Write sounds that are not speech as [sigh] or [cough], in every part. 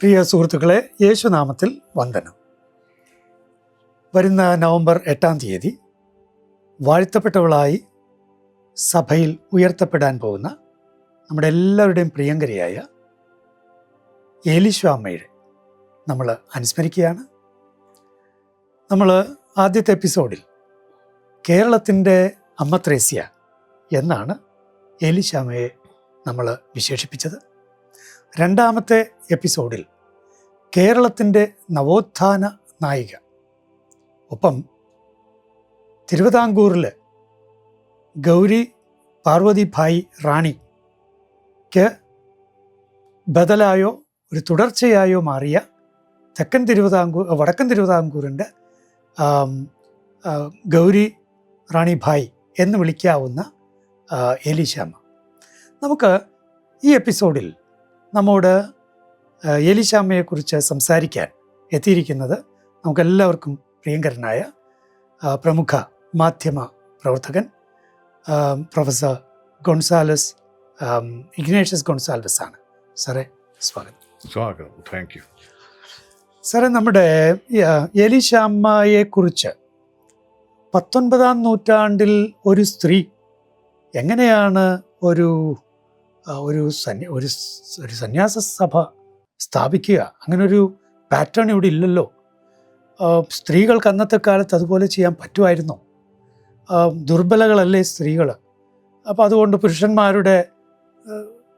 പ്രിയ സുഹൃത്തുക്കളെ യേശുനാമത്തിൽ വന്ദനം. വരുന്ന നവംബർ എട്ടാം തീയതി വാഴ്ത്തപ്പെട്ടവളായി സഭയിൽ ഉയർത്തപ്പെടാൻ പോകുന്ന നമ്മുടെ എല്ലാവരുടെയും പ്രിയങ്കരിയായ ഏലിശ്വാമ്മയുടെ നമ്മൾ അനുസ്മരിക്കുകയാണ്. നമ്മൾ ആദ്യത്തെ എപ്പിസോഡിൽ കേരളത്തിന്റെ അമ്മത്രേസ്യ എന്നാണ് ഏലിശ്യാമയെ നമ്മൾ വിശേഷിപ്പിച്ചത്. രണ്ടാമത്തെ എപ്പിസോഡിൽ കേരളത്തിന്റെ നവോത്ഥാന നായിക. ഒപ്പം തിരുവിതാംകൂറിൽ ഗൗരി പാർവതിഭായ് റാണിക്ക് ബദലായോ ഒരു തുടർച്ചയായോ മാറിയ തെക്കൻ തിരുവിതാംകൂർ വടക്കൻ തിരുവിതാംകൂറിന്റെ ഗൗരി റാണി ഭായ് എന്ന് വിളിക്കാവുന്ന എലിശാമ നമുക്ക് ഈ എപ്പിസോഡിൽ നമ്മോട് എലിശാമ്മയെക്കുറിച്ച് സംസാരിക്കാൻ എത്തിയിരിക്കുന്നത് നമുക്കെല്ലാവർക്കും പ്രിയങ്കരനായ പ്രമുഖ മാധ്യമ പ്രവർത്തകൻ പ്രൊഫസർ ഗൊൺസാലസ് ഇഗ്നേഷ്യസ് ഗൊൺസാൽവസ് ആണ്. സാറേ സ്വാഗതം. സ്വാഗതം. താങ്ക് യു സാറേ നമ്മുടെ എലിശാമ്മയെക്കുറിച്ച് പത്തൊൻപതാം നൂറ്റാണ്ടിൽ ഒരു സ്ത്രീ എങ്ങനെയാണ് ഒരു ഒരു സന്യ ഒരു ഒരു സന്യാസ സഭ സ്ഥാപിക്കുക. അങ്ങനൊരു പാറ്റേൺ ഇവിടെ ഇല്ലല്ലോ. സ്ത്രീകൾക്ക് അന്നത്തെ കാലത്ത് അതുപോലെ ചെയ്യാൻ പറ്റുമായിരുന്നോ? ദുർബലകളല്ലേ സ്ത്രീകൾ അപ്പോൾ അതുകൊണ്ട് പുരുഷന്മാരുടെ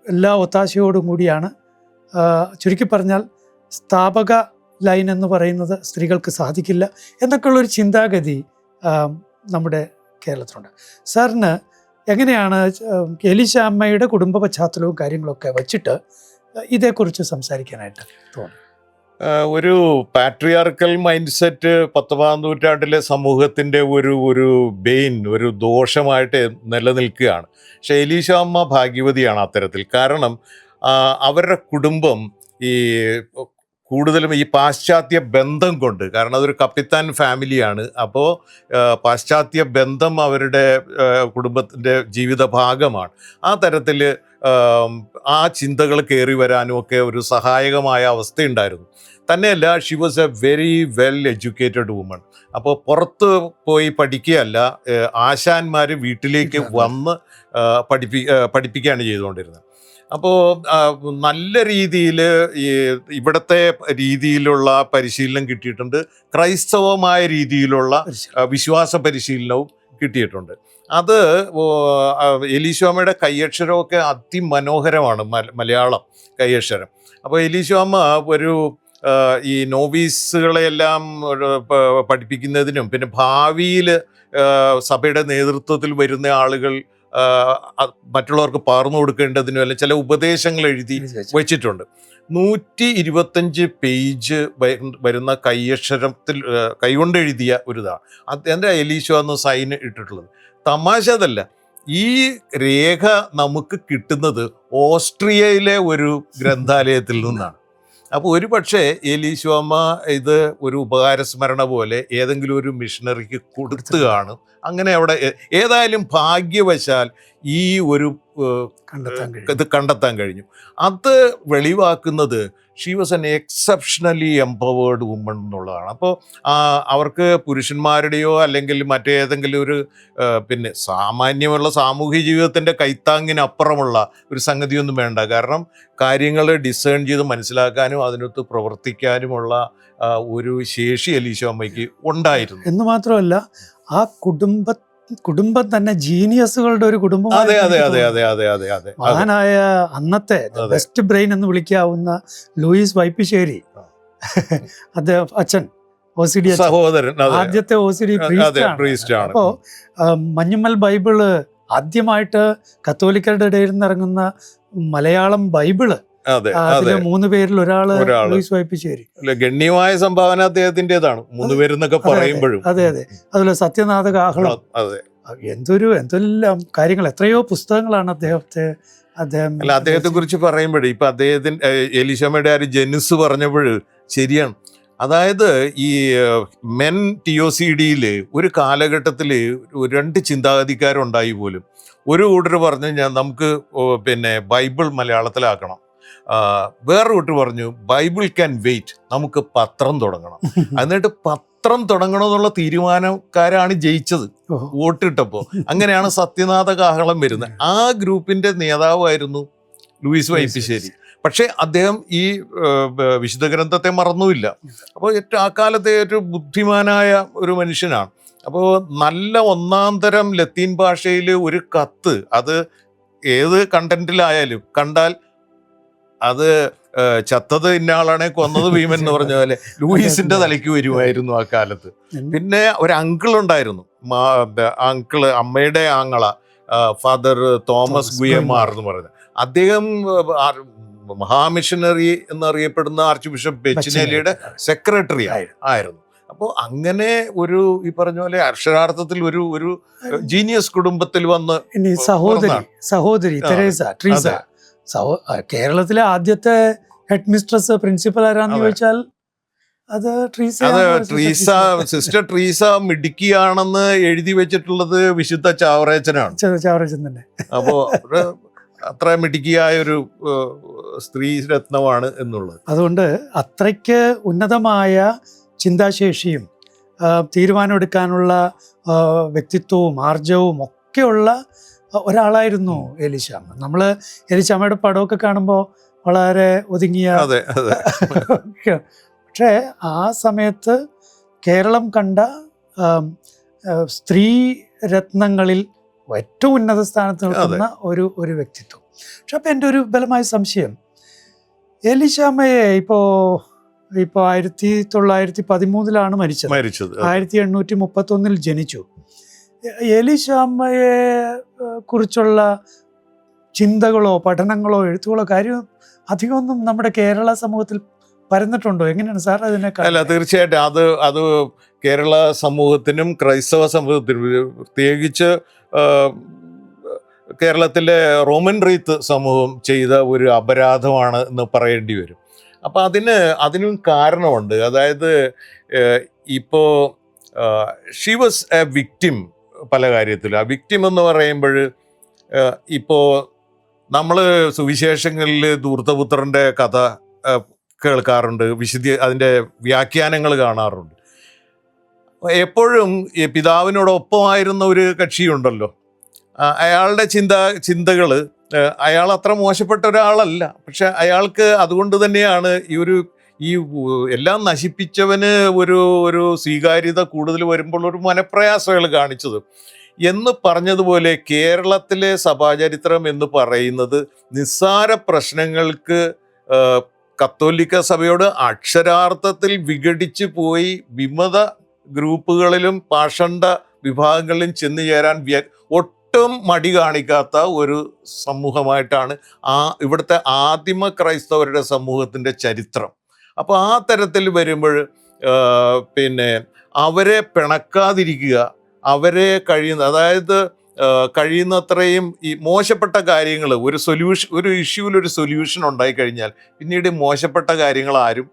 എല്ലാ ഒത്താശയോടും കൂടിയാണ് ചുരുക്കി പറഞ്ഞാൽ സ്ഥാപക ലൈൻ എന്ന് പറയുന്നത് സ്ത്രീകൾക്ക് സാധിക്കില്ല എന്നൊക്കെയുള്ളൊരു ചിന്താഗതി നമ്മുടെ കേരളത്തിലുണ്ട്. സാറിന് എങ്ങനെയാണ് എലിശാമ്മയുടെ കുടുംബ പശ്ചാത്തലവും കാര്യങ്ങളൊക്കെ വച്ചിട്ട് ഇതേക്കുറിച്ച് സംസാരിക്കാനായിട്ട് തോന്നുന്നു ഒരു പാട്രിയാർക്കൽ മൈൻഡ് സെറ്റ് പത്തൊമ്പതാം നൂറ്റാണ്ടിലെ സമൂഹത്തിന്റെ ഒരു ഒരു ബെയിൻ ഒരു ദോഷമായിട്ട് നിലനിൽക്കുകയാണ്. പക്ഷേ എലീശാമ്മ ഭാഗ്യവതിയാണ് അത്തരത്തിൽ. കാരണം അവരുടെ കുടുംബം ഈ കൂടുതലും ഈ പാശ്ചാത്യ ബന്ധം കൊണ്ട് കാരണം അതൊരു കപ്പിത്താൻ ഫാമിലിയാണ്. അപ്പോൾ പാശ്ചാത്യ ബന്ധം അവരുടെ കുടുംബത്തിന്റെ ജീവിത ഭാഗമാണ്. ആ തരത്തിൽ ആ ചിന്തകൾ കയറി വരാനും ഒക്കെ ഒരു സഹായകമായ അവസ്ഥയുണ്ടായിരുന്നു. തന്നെയല്ല she was a very well educated woman അപ്പോൾ പുറത്ത് പോയി പഠിക്കുകയല്ല ആശാന്മാർ വീട്ടിലേക്ക് വന്ന് പഠിപ്പി പഠിപ്പിക്കുകയാണ് ചെയ്തുകൊണ്ടിരുന്നത്. അപ്പോൾ നല്ല രീതിയിൽ ഈ ഇവിടുത്തെ രീതിയിലുള്ള പരിശീലനം കിട്ടിയിട്ടുണ്ട്. ക്രൈസ്തവമായ രീതിയിലുള്ള വിശ്വാസ പരിശീലനവും കിട്ടിയിട്ടുണ്ട്. അത് എലീശോമയുടെ കയ്യക്ഷരമൊക്കെ അതിമനോഹരമാണ് മലയാളം കയ്യക്ഷരം അപ്പോൾ എലീശോമ ഒരു ഈ നോവീസുകളെല്ലാം പഠിപ്പിക്കുന്നതിനും പിന്നെ ഭാവിയിൽ സഭയുടെ നേതൃത്വത്തിൽ വരുന്ന ആളുകൾ മറ്റുള്ളവർക്ക് പകർന്നു കൊടുക്കേണ്ടതിനും അല്ലെങ്കിൽ ചില ഉപദേശങ്ങൾ എഴുതി വെച്ചിട്ടുണ്ട്. നൂറ്റി ഇരുപത്തഞ്ച് പേജ് വരുന്ന കൈയക്ഷരത്തിൽ കൈകൊണ്ട് എഴുതിയ ഒരു ഇതാണ് അത് എന്റെ എലീശോ എന്ന് സൈൻ ഇട്ടിട്ടുള്ളത്. തമാശ അതല്ല. ഈ രേഖ നമുക്ക് കിട്ടുന്നത് ഓസ്ട്രിയയിലെ ഒരു ഗ്രന്ഥാലയത്തിൽ നിന്നാണ്. അപ്പോൾ ഒരു പക്ഷേ എലീശോമ്മ ഇത് ഒരു ഉപകാരസ്മരണ പോലെ ഏതെങ്കിലും ഒരു മിഷണറിക്ക് കൊടുത്തു. കാണും. അങ്ങനെ അവിടെ ഏതായാലും ഭാഗ്യവശാൽ ഈ ഒരു ഇത് കണ്ടെത്താൻ കഴിഞ്ഞു. അത് വെളിവാക്കുന്നത് she was an exceptionally empowered woman എന്നുള്ളതാണ്. അപ്പോൾ അവർക്ക് പുരുഷന്മാരുടെയോ അല്ലെങ്കിൽ മറ്റേതെങ്കിലും ഒരു പിന്നെ സാമാന്യമുള്ള സാമൂഹ്യ ജീവിതത്തിന്റെ കൈത്താങ്ങിനപ്പുറമുള്ള ഒരു സംഗതിയൊന്നും വേണ്ട. കാരണം കാര്യങ്ങൾ ഡിസേൺ ചെയ്ത് മനസ്സിലാക്കാനും അതിനൊത്ത് പ്രവർത്തിക്കാനുമുള്ള ഒരു ശേഷി അലീശോ അമ്മയ്ക്ക് ഉണ്ടായിരുന്നു. എന്ന് മാത്രമല്ല ആ കുടുംബ കുടുംബം തന്നെ ജീനിയസുകളുടെ ഒരു കുടുംബം അതെ അതെ അതെ അതെ അതെ അതെ അതെ. മഹാനായ അന്നത്തെ ബെസ്റ്റ് ബ്രെയിൻ എന്ന് വിളിക്കാവുന്ന ലൂയിസ് വൈപ്പിശ്ശേരി. അദ്ദേഹം അച്ഛൻ ഒ സി ഡി സഹോദരൻ ആദ്യത്തെ ഒ സി ഡി അപ്പോ അപ്പോൾ മഞ്ഞുമ്മൽ ബൈബിൾ ആദ്യമായിട്ട് കത്തോലിക്കരുടെ ഇടയിൽ നിന്നിറങ്ങുന്ന മലയാളം ബൈബിൾ അതിലെ മൂന്ന് പേരിൽ ഒരാൾ. ലൂയിസ് ഗണ്യമായ സംഭാവന അദ്ദേഹത്തിന്റെതാണ്. മൂന്ന് പേരെന്നൊക്കെ പറയുമ്പോഴും. അതെ അതെ. അതുപോലെ സത്യനാഥ കാഹളം അതെ. എന്തൊരു എന്തെല്ലാം കാര്യങ്ങൾ എത്രയോ പുസ്തകങ്ങളാണ് അദ്ദേഹത്തെ അദ്ദേഹം അല്ല അദ്ദേഹത്തെ കുറിച്ച് പറയുമ്പോഴേ ഇപ്പൊ അദ്ദേഹത്തിന്റെ എലിശമ്മയുടെ ആ ഒരു ജനുസ് പറഞ്ഞപ്പോൾ ശരിയാണ്. അതായത് ഈ മെൻ ടി ഒ സി ഡിയിൽ ഒരു കാലഘട്ടത്തിൽ രണ്ട് ചിന്താഗതിക്കാരുണ്ടായി പോലും. ഒരു കൂട്ടർ പറഞ്ഞു കഴിഞ്ഞാൽ നമുക്ക് പിന്നെ ബൈബിൾ മലയാളത്തിലാക്കണം. ആ, വേറെ കൂട്ട് പറഞ്ഞു ബൈബിൾ ക്യാൻ വെയിറ്റ്. നമുക്ക് പത്രം തുടങ്ങണം. [laughs] എന്നിട്ട് പത്രം തുടങ്ങണമെന്നുള്ള തീരുമാനക്കാരാണ് ജയിച്ചത് വോട്ടിട്ടപ്പോൾ അങ്ങനെയാണ് സത്യനാഥ കാഹളം വരുന്നത്. ആ ഗ്രൂപ്പിന്റെ നേതാവായിരുന്നു ലൂയിസ് വൈപ്പിശ്ശേരി. പക്ഷേ അദ്ദേഹം ഈ വിശുദ്ധ ഗ്രന്ഥത്തെ മറന്നുമില്ല. അപ്പോൾ ഏറ്റവും ആ കാലത്തെ ഏറ്റവും ബുദ്ധിമാനായ ഒരു മനുഷ്യനാണ്. അപ്പോൾ നല്ല ഒന്നാം തരം ലത്തീൻ ഭാഷയിൽ ഒരു കത്ത് അത് ഏത് കണ്ടന്റിലായാലും കണ്ടാൽ അത് ചത്തത് ഇന്നയാളാണെ കൊന്നത് ഭീമൻ എന്ന് പറഞ്ഞ പോലെ ലൂയിസിന്റെ തലയ്ക്ക് വരുമായിരുന്നു ആ കാലത്ത്. പിന്നെ ഒരു അങ്കിൾ ഉണ്ടായിരുന്നു. അങ്കിൾ അമ്മയുടെ ആങ്ങള ഫാദർ തോമസ് ഗുയമാർ എന്ന് പറയുന്നത് അദ്ദേഹം മഹാമിഷനറി മഹാമിഷണറി എന്നറിയപ്പെടുന്ന ആർച്ച് ബിഷപ്പ് ബെച്ചിനേലിയുടെ സെക്രട്ടറി ആയിരുന്നു. അപ്പോൾ അങ്ങനെ ഒരു ഈ പറഞ്ഞ പോലെ അക്ഷരാർത്ഥത്തിൽ ഒരു ഒരു ജീനിയസ് കുടുംബത്തിൽ വന്ന് സഹോദരി സഹോദരി തെരേസ ട്രീസ കേരളത്തിലെ ആദ്യത്തെ ഹെഡ് മിസ്ട്രസ് പ്രിൻസിപ്പൽ ആരാന്ന് ചോദിച്ചാൽ അത് ട്രീസ അത് ട്രീസ സിസ്റ്റർ ട്രീസ മിടുക്കിയാണെന്ന് എഴുതി വെച്ചിട്ടുള്ളത് വിശുദ്ധ ചാവറേച്ചനാണ്. ചാവറേച്ചൻ തന്നെ. അപ്പോ അത്ര മിടുക്കിയായ ഒരു സ്ത്രീ രത്നമാണ് എന്നുള്ളത്. അതുകൊണ്ട് അത്രയ്ക്ക് ഉന്നതമായ ചിന്താശേഷിയും തീരുമാനമെടുക്കാനുള്ള വ്യക്തിത്വവും ആർജവും ഒക്കെയുള്ള ഒരാളായിരുന്നു എലിശാമ നമ്മൾ എലിശാമയുടെ പടമൊക്കെ കാണുമ്പോൾ വളരെ ഒതുങ്ങിയ. [laughs] പക്ഷേ ആ സമയത്ത് കേരളം കണ്ട സ്ത്രീ രത്നങ്ങളിൽ ഏറ്റവും ഉന്നത സ്ഥാനത്ത് നിൽക്കുന്ന ഒരു ഒരു വ്യക്തിത്വം. പക്ഷെ അപ്പം എന്റെ ഒരു ബലമായ സംശയം. എലിശാമയെ ഇപ്പോൾ ഇപ്പോൾ ആയിരത്തി തൊള്ളായിരത്തി പതിമൂന്നിലാണ് മരിച്ചത്. മരിച്ചത് ആയിരത്തി എണ്ണൂറ്റി മുപ്പത്തൊന്നിൽ ജനിച്ചു. എലിശാമ്മയെ കുറിച്ചുള്ള ചിന്തകളോ പഠനങ്ങളോ എഴുത്തുകളോ കാര്യം അധികമൊന്നും നമ്മുടെ കേരള സമൂഹത്തിൽ പരന്നിട്ടുണ്ടോ എങ്ങനെയാണ് സാർ അതിനെ അല്ല? തീർച്ചയായിട്ടും അത് അത് കേരള സമൂഹത്തിനും ക്രൈസ്തവ സമൂഹത്തിനും പ്രത്യേകിച്ച് കേരളത്തിലെ റോമൻ റീത്ത് സമൂഹം ചെയ്ത ഒരു അപരാധമാണ് എന്ന് പറയേണ്ടി വരും അപ്പം അതിന് അതിനും കാരണമുണ്ട് അതായത് ഇപ്പോൾ ഇപ്പോ ഷീ വാസ് എ വിക്ടിം പല കാര്യത്തിലും. ആ വിക്ടിം എന്ന് പറയുമ്പോൾ ഇപ്പോൾ നമ്മൾ സുവിശേഷങ്ങളിൽ ധൂർത്തപുത്രന്റെ കഥ കേൾക്കാറുണ്ട്. വിശുദ്ധി അതിന്റെ വ്യാഖ്യാനങ്ങൾ കാണാറുണ്ട്. എപ്പോഴും ഈ പിതാവിനോടൊപ്പമായിരുന്ന ഒരു കക്ഷിയുണ്ടല്ലോ. അയാളുടെ ചിന്ത ചിന്തകൾ അയാൾ അത്ര മോശപ്പെട്ട ഒരാളല്ല. പക്ഷെ അയാൾക്ക് അതുകൊണ്ട് തന്നെയാണ് ഈ ഒരു ഈ എല്ലാം നശിപ്പിച്ചവന് ഒരു ഒരു സ്വീകാര്യത കൂടുതൽ വരുമ്പോൾ ഒരു മനപ്രയാസം അയാൾ കാണിച്ചത്. എന്ന് പറഞ്ഞതുപോലെ കേരളത്തിലെ സഭാചരിത്രം എന്ന് പറയുന്നത് നിസ്സാര പ്രശ്നങ്ങൾക്ക് കത്തോലിക്ക സഭയോട് അക്ഷരാർത്ഥത്തിൽ വിഘടിച്ച് പോയി വിമത ഗ്രൂപ്പുകളിലും പാഷണ്ട വിഭാഗങ്ങളിലും ചെന്നു ചേരാൻ വ്യ- ഒട്ടും മടി കാണിക്കാത്ത ഒരു സമൂഹമായിട്ടാണ് ആ ഇവിടുത്തെ ആദിമ ക്രൈസ്തവരുടെ സമൂഹത്തിന്റെ ചരിത്രം. അപ്പോൾ ആ തരത്തിൽ വരുമ്പോൾ പിന്നെ അവരെ പിണക്കാതിരിക്കുക അവരെ കഴിയുന്ന അതായത് കഴിയുന്നത്രയും ഈ മോശപ്പെട്ട കാര്യങ്ങൾ ഒരു സൊല്യൂഷൻ ഒരു ഇഷ്യൂവിൽ ഒരു സൊല്യൂഷൻ ഉണ്ടായി കഴിഞ്ഞാൽ പിന്നീട് മോശപ്പെട്ട കാര്യങ്ങൾ ആരും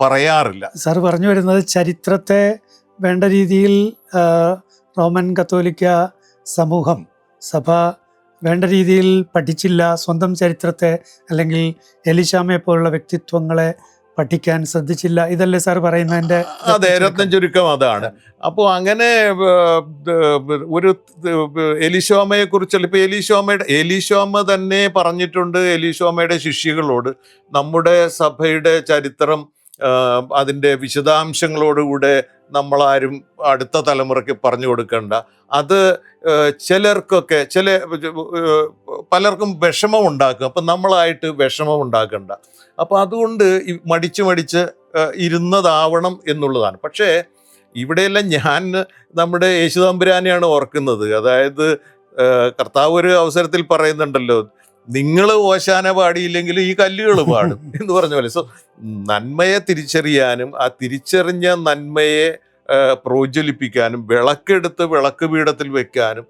പറയാറില്ല. സാർ പറഞ്ഞു വരുന്നത് ചരിത്രത്തെ വേണ്ട രീതിയിൽ റോമൻ കത്തോലിക്ക സമൂഹം സഭ വേണ്ട രീതിയിൽ പഠിച്ചില്ല സ്വന്തം ചരിത്രത്തെ അല്ലെങ്കിൽ എലിശാമയെ പോലുള്ള വ്യക്തിത്വങ്ങളെ പഠിക്കാൻ ശ്രദ്ധിച്ചില്ല. ഇതല്ലേ സാർ പറയുന്നതിന്റെ അതെ രത്നം ചുരുക്കം അതാണ്. അപ്പോൾ അങ്ങനെ ഒരു എലിശോമയെ കുറിച്ചുള്ള ഇപ്പൊ എലിശോമയുടെ എലിശോമ തന്നെ പറഞ്ഞിട്ടുണ്ട് എലിശോമയുടെ ശിഷ്യകളോട്. നമ്മുടെ സഭയുടെ ചരിത്രം അതിന്റെ വിശദാംശങ്ങളോടുകൂടെ നമ്മളാരും അടുത്ത തലമുറയ്ക്ക് പറഞ്ഞു കൊടുക്കേണ്ട. അത് ചിലർക്കൊക്കെ ചില പലർക്കും വിഷമം ഉണ്ടാക്കും. അപ്പം നമ്മളായിട്ട് വിഷമം ഉണ്ടാക്കണ്ട. അപ്പം അതുകൊണ്ട് മടിച്ച് മടിച്ച് ഇരുന്നതാവണം എന്നുള്ളതാണ്. പക്ഷേ ഇവിടെയെല്ലാം ഞാൻ നമ്മുടെ യേശുദാമ്പുരാനെയാണ് ഓർക്കുന്നത്. അതായത് കർത്താവ് ഒരു അവസരത്തിൽ പറയുന്നുണ്ടല്ലോ നിങ്ങൾ ഓശാന പാടിയില്ലെങ്കിൽ ഈ കല്ലുകൾ പാടും [laughs] എന്ന് പറഞ്ഞ പോലെ. സോ നന്മയെ തിരിച്ചറിയാനും ആ തിരിച്ചറിഞ്ഞ നന്മയെ പ്രോജ്വലിപ്പിക്കാനും വിളക്കെടുത്ത് വിളക്ക് പീഠത്തിൽ വെക്കാനും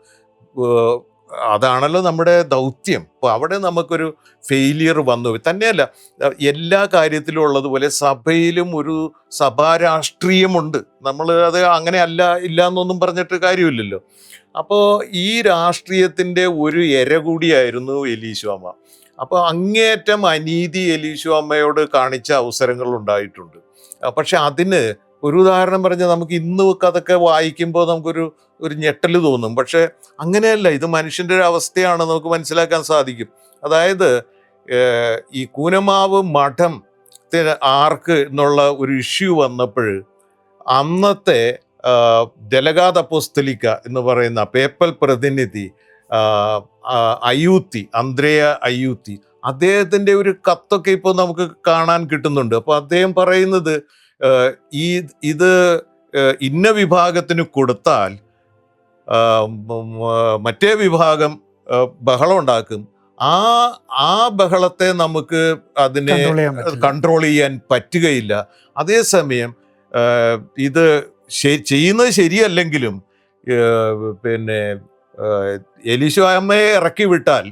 അതാണല്ലോ നമ്മുടെ ദൗത്യം. അപ്പോൾ അവിടെ നമുക്കൊരു ഫെയിലിയർ വന്നു. തന്നെയല്ല എല്ലാ കാര്യത്തിലും ഉള്ളതുപോലെ സഭയിലും ഒരു സഭാരാഷ്ട്രീയമുണ്ട്. നമ്മൾ അത് അങ്ങനെ അല്ല ഇല്ല എന്നൊന്നും പറഞ്ഞിട്ട് കാര്യമില്ലല്ലോ. അപ്പോൾ ഈ രാഷ്ട്രീയത്തിന്റെ ഒരു ഇര കൂടിയായിരുന്നു എലീശോമ അപ്പോൾ അങ്ങേയറ്റം അനീതി എലീശു അമ്മയോട് കാണിച്ച അവസരങ്ങൾ ഉണ്ടായിട്ടുണ്ട്. പക്ഷെ അതിന് ഒരു ഉദാഹരണം പറഞ്ഞാൽ നമുക്ക് ഇന്ന് അതൊക്കെ വായിക്കുമ്പോൾ നമുക്കൊരു ഒരു ഞെട്ടൽ തോന്നും. പക്ഷേ അങ്ങനെയല്ല. ഇത് മനുഷ്യന്റെ ഒരു അവസ്ഥയാണ് നമുക്ക് മനസ്സിലാക്കാൻ സാധിക്കും. അതായത് ഈ കൂനമാവ് മഠം ആർക്ക് എന്നുള്ള ഒരു ഇഷ്യൂ വന്നപ്പോൾ അന്നത്തെ ജലഗാത അപ്പോസ്തലിക്ക എന്ന് പറയുന്ന പേപ്പൽ പ്രതിനിധി അയൂത്തി അന്ത്രേയ അയൂത്തി അദ്ദേഹത്തിന്റെ ഒരു കത്തൊക്കെ ഇപ്പോൾ നമുക്ക് കാണാൻ കിട്ടുന്നുണ്ട്. അപ്പോൾ അദ്ദേഹം പറയുന്നത് ഈ ഇത് ഇന്ന വിഭാഗത്തിന് കൊടുത്താൽ മറ്റേ വിഭാഗം ബഹളം ഉണ്ടാക്കും. ആ ആ ബഹളത്തെ നമുക്ക് അതിനെ കൺട്രോൾ ചെയ്യാൻ പറ്റുകയില്ല. അതേസമയം ഇത് ചെയ്യുന്നത് ശരിയല്ലെങ്കിലും പിന്നെ എലീശോ അമ്മയെ ഇറക്കി വിട്ടാൽ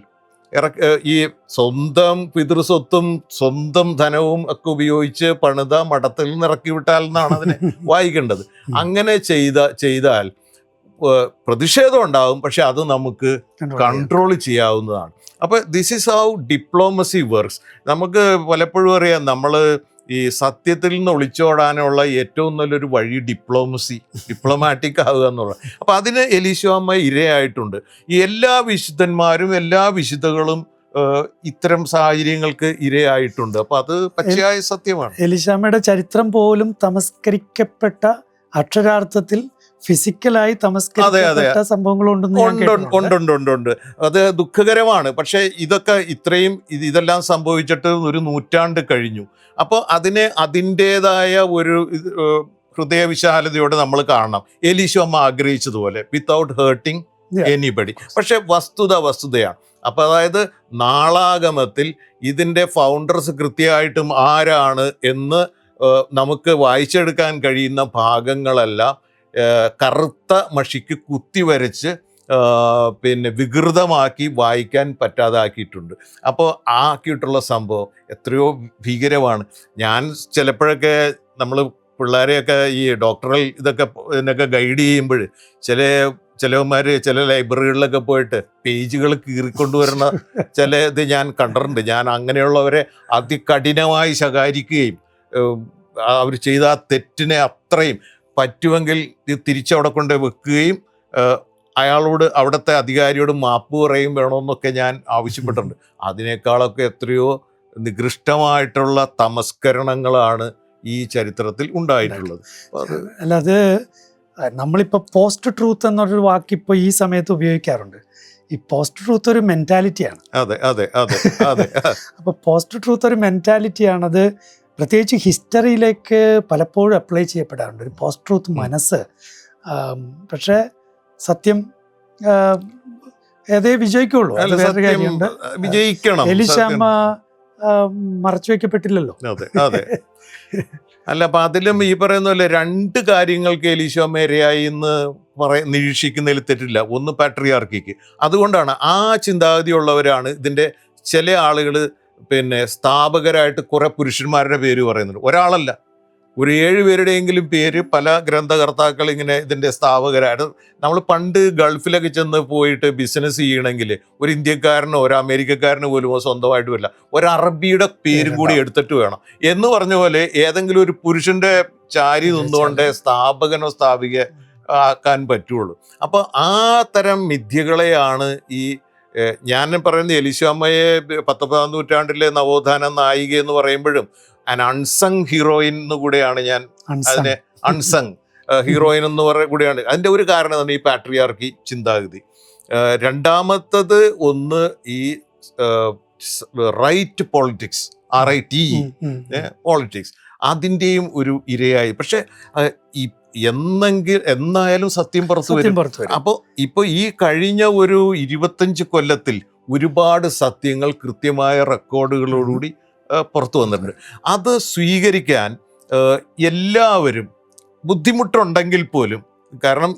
ഇറക്കി ഈ സ്വന്തം പിതൃസ്വത്തും സ്വന്തം ധനവും ഒക്കെ ഉപയോഗിച്ച് പണിത മഠത്തിൽ നിന്ന് ഇറക്കി വിട്ടാൽ എന്നാണ് അതിനെ [laughs] വായിക്കേണ്ടത്. അങ്ങനെ ചെയ്ത ചെയ്താൽ പ്രതിഷേധം ഉണ്ടാവും പക്ഷെ അത് നമുക്ക് കൺട്രോൾ ചെയ്യാവുന്നതാണ്. അപ്പോൾ this is how diplomacy works നമുക്ക് പലപ്പോഴും അറിയാം നമ്മൾ ഈ സത്യത്തിൽ നിന്ന് ഒളിച്ചോടാനുള്ള ഏറ്റവും നല്ലൊരു വഴി ഡിപ്ലോമസി ഡിപ്ലോമാറ്റിക് ആവുക എന്നുള്ളത്. അപ്പോൾ അതിന് എലീശോ അമ്മ ഇരയായിട്ടുണ്ട്. ഈ എല്ലാ വിശുദ്ധന്മാരും എല്ലാ വിശുദ്ധകളും ഇത്തരം സാഹചര്യങ്ങൾക്ക് ഇരയായിട്ടുണ്ട്. അപ്പോൾ അത് പച്ചയായ സത്യമാണ്. എലിശാമ്മയുടെ ചരിത്രം പോലും തമസ്കരിക്കപ്പെട്ട അക്ഷരാർത്ഥത്തിൽ ഫിസിക്കലായി തമസ്കരിക്കപ്പെട്ട അത്. ദുഃഖകരമാണ്. പക്ഷേ ഇതൊക്കെ ഇത്രയും ഇതെല്ലാം സംഭവിച്ചിട്ട് ഒരു നൂറ്റാണ്ട് കഴിഞ്ഞു. അപ്പോൾ അതിനെ അതിന്റെതായ ഒരു ഹൃദയവിശാലതയോടെ നമ്മൾ കാണണം. എലീശു അമ്മ ആഗ്രഹിച്ചതുപോലെ വിത്തൗട്ട് ഹേർട്ടിങ്. എനിബഡി പക്ഷെ വസ്തുത വസ്തുതയാണ്. അപ്പൊ അതായത് നാളാഗമത്തിൽ ഇതിന്റെ ഫൗണ്ടേഴ്സ് കൃത്യമായിട്ടും ആരാണ് എന്ന് നമുക്ക് വായിച്ചെടുക്കാൻ കഴിയുന്ന ഭാഗങ്ങളെല്ലാം കറുത്ത മഷിക്ക് കുത്തി വരച്ച് പിന്നെ വികൃതമാക്കി വായിക്കാൻ പറ്റാതാക്കിയിട്ടുണ്ട്. അപ്പോൾ ആക്കിയിട്ടുള്ള സംഭവം എത്രയോ ഭീകരമാണ്. ഞാൻ ചിലപ്പോഴൊക്കെ നമ്മൾ പിള്ളേരെയൊക്കെ ഈ ഡോക്ടറൽ ഇതൊക്കെ ഇതിനൊക്കെ ഗൈഡ് ചെയ്യുമ്പോൾ ചില ചിലവന്മാർ ചില ലൈബ്രറികളിലൊക്കെ പോയിട്ട് പേജുകൾ കീറിക്കൊണ്ടുവരുന്ന ചില ഇത് ഞാൻ കണ്ടിട്ടുണ്ട്. ഞാൻ അങ്ങനെയുള്ളവരെ അതികഠിനമായി ശകാരിക്കുകയും അവർ ചെയ്ത ആ തെറ്റിനെ അത്രയും പറ്റുമെങ്കിൽ ഇത് തിരിച്ചവിടെ കൊണ്ട് വെക്കുകയും അയാളോട് അവിടുത്തെ അധികാരിയോട് മാപ്പ് പറയും വേണമെന്നൊക്കെ ഞാൻ ആവശ്യപ്പെട്ടിട്ടുണ്ട്. അതിനേക്കാളൊക്കെ എത്രയോ നികൃഷ്ടമായിട്ടുള്ള തമസ്കരണങ്ങളാണ് ഈ ചരിത്രത്തിൽ ഉണ്ടായിട്ടുള്ളത്. അല്ല അത് നമ്മളിപ്പോൾ പോസ്റ്റ് ട്രൂത്ത് എന്നൊരു വാക്ക് ഇപ്പോൾ ഈ സമയത്ത് ഉപയോഗിക്കാറുണ്ട്. ഈ പോസ്റ്റ് ട്രൂത്ത് ഒരു മെന്റാലിറ്റിയാണ് അതെ അതെ അതെ അതെ. അപ്പോൾ പോസ്റ്റ് ട്രൂത്ത് ഒരു മെന്റാലിറ്റിയാണത് പ്രത്യേകിച്ച് ഹിസ്റ്ററിയിലേക്ക് പലപ്പോഴും അപ്ലൈ ചെയ്യപ്പെടാറുണ്ട്. ഒരു പോസ്റ്റ് ട്രൂത്ത് മനസ്സ്. പക്ഷേ സത്യം ഏതേ വിജയിക്കുള്ളൂ. അത് വേറൊരു കാര്യമുണ്ട്. വിജയിക്കണം എലിശാമ്മ മറച്ചു വെക്കപ്പെട്ടില്ലല്ലോ അല്ല അപ്പൊ അതിലും ഈ പറയുന്ന പോലെ രണ്ട് കാര്യങ്ങൾക്ക് എലിശോമ ഇരയായി എന്ന് പറയ നിരീക്ഷിക്കുന്നതിൽ തെറ്റില്ല. ഒന്ന് പാട്രിയാർക്കിക്ക് അതുകൊണ്ടാണ് ആ ചിന്താഗതിയുള്ളവരാണ് ഇതിന്റെ ചില ആളുകൾ പിന്നെ സ്ഥാപകരായിട്ട് കുറെ പുരുഷന്മാരുടെ പേര് പറയുന്നുണ്ട്. ഒരാളല്ല. ഒരു ഏഴ് പേരുടെയെങ്കിലും പേര് പല ഗ്രന്ഥകർത്താക്കൾ ഇങ്ങനെ ഇതിന്റെ സ്ഥാപകരായിട്ട്. നമ്മൾ പണ്ട് ഗൾഫിലൊക്കെ ചെന്ന് പോയിട്ട് ബിസിനസ് ചെയ്യണമെങ്കിൽ ഒരു ഇന്ത്യക്കാരനോ ഒരു അമേരിക്കക്കാരനോ പോലും സ്വന്തമായിട്ട് വരില്ല. ഒരു അറബിയുടെ പേരും കൂടി എടുത്തിട്ട് വേണം. എന്ന് പറഞ്ഞ പോലെ ഏതെങ്കിലും ഒരു പുരുഷന്റെ ചാരി നിന്നുകൊണ്ട് സ്ഥാപകനോ സ്ഥാപിക ആക്കാൻ പറ്റുള്ളൂ. അപ്പോൾ ആ തരം മിഥ്യകളെയാണ് ഈ ഞാൻ പറയുന്ന എലിശാമ്മയെ പത്തൊമ്പതാം നൂറ്റാണ്ടിലെ നവോത്ഥാന നായിക എന്ന് പറയുമ്പോഴും അൻ അൺസങ് ഹീറോയിൻ എന്ന് കൂടെയാണ് ഞാൻ അതിനെ അൺസങ് ഹീറോയിൻ എന്ന് പറയുക കൂടെയാണ്. അതിന്റെ ഒരു കാരണം തന്നെ ഈ പാട്രിയാർക്കി ചിന്താഗതി. രണ്ടാമത്തത് ഒന്ന് ഈ right politics R I T. Politics അതിന്റെയും ഒരു ഇരയായി. പക്ഷെ ഈ എന്നെങ്കിൽ എന്നായാലും സത്യം പുറത്തു വരും. അപ്പോൾ ഇപ്പോൾ ഈ കഴിഞ്ഞ ഒരു ഇരുപത്തഞ്ച് കൊല്ലത്തിൽ ഒരുപാട് സത്യങ്ങൾ കൃത്യമായ റെക്കോർഡുകളോടുകൂടി പുറത്തു വന്നിട്ടുണ്ട്. അത് സ്വീകരിക്കാൻ എല്ലാവരും ബുദ്ധിമുട്ടുണ്ടെങ്കിൽ പോലും കാരണം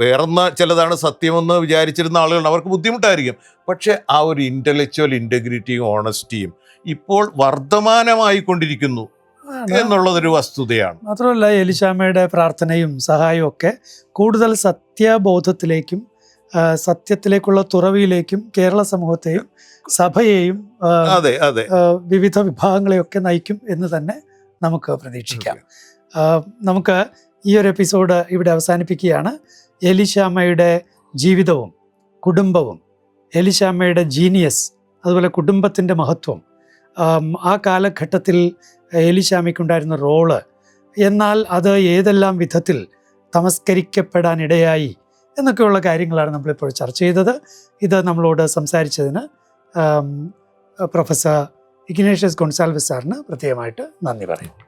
വേറൊന്ന ചിലതാണ് സത്യമെന്ന് വിചാരിച്ചിരുന്ന ആളുകൾ അവർക്ക് ബുദ്ധിമുട്ടായിരിക്കും. പക്ഷേ ആ ഒരു ഇന്റലക്ച്വൽ ഇന്റഗ്രിറ്റിയും ഓണസ്റ്റിയും ഇപ്പോൾ വർദ്ധമാനമായിക്കൊണ്ടിരിക്കുന്നു. എന്നുള്ളതൊരു വസ്തുതയാണ്. മാത്രമല്ല എലിശാമയുടെ പ്രാർത്ഥനയും സഹായവും ഒക്കെ കൂടുതൽ സത്യബോധത്തിലേക്കും സത്യത്തിലേക്കുള്ള തുറവിയിലേക്കും കേരള സമൂഹത്തെയും സഭയെയും അതെ അതെ. വിവിധ വിഭാഗങ്ങളെയൊക്കെ നയിക്കും എന്ന് തന്നെ നമുക്ക് പ്രതീക്ഷിക്കാം. നമുക്ക് ഈ ഒരു എപ്പിസോഡ് ഇവിടെ അവസാനിപ്പിക്കുകയാണ്. എലിശാമയുടെ ജീവിതവും കുടുംബവും എലിശാമയുടെ ജീനിയസ് അതുപോലെ കുടുംബത്തിന്റെ മഹത്വം ആം, കാലഘട്ടത്തിൽ എലിശാമിക്കുണ്ടായിരുന്ന റോൾ. എന്നാൽ അത് ഏതെല്ലാം വിധത്തിൽ തമസ്കരിക്കപ്പെടാനിടയായി എന്നൊക്കെയുള്ള കാര്യങ്ങളാണ് നമ്മളിപ്പോൾ ചർച്ച ചെയ്തത്. ഇത് നമ്മളോട് സംസാരിച്ചതിന് പ്രൊഫസർ ഇഗ്നേഷ്യസ് ഗൊൺസാൽവിസ് സാറിന് പ്രത്യേകമായിട്ട് നന്ദി പറയും